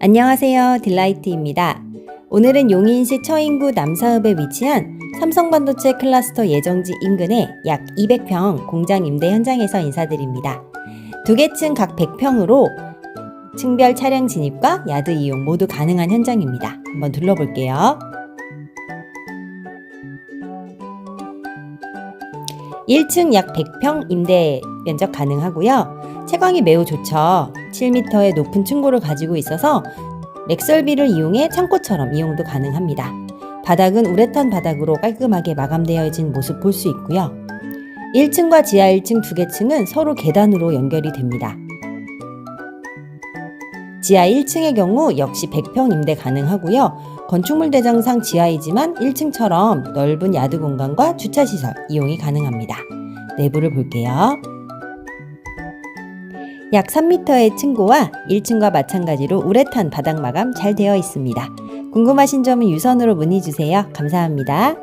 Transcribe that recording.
안녕하세요. 딜라이트입니다. 오늘은 용인시 처인구 남사읍에 위치한 삼성반도체 클러스터 예정지 인근의 약 200평 공장 임대 현장에서 인사드립니다. 두 개 층 각 100평으로 층별 차량 진입과 야드 이용 모두 가능한 현장입니다. 한번 둘러볼게요. 1층 약 100평 임대 면적 가능하고요. 채광이 매우 좋죠. 7m의 높은 층고를 가지고 있어서 렉설비를 이용해 창고처럼 이용도 가능합니다. 바닥은 우레탄 바닥으로 깔끔하게 마감되어진 모습 볼 수 있고요. 1층과 지하 1층 두 개 층은 서로 계단으로 연결이 됩니다. 지하 1층의 경우 역시 100평 임대 가능하고요. 건축물 대장상 지하이지만 1층처럼 넓은 야드 공간과 주차 시설 이용이 가능합니다. 내부를 볼게요. 약 3m의 층고와 1층과 마찬가지로 우레탄 바닥 마감 잘 되어 있습니다. 궁금하신 점은 유선으로 문의 주세요. 감사합니다.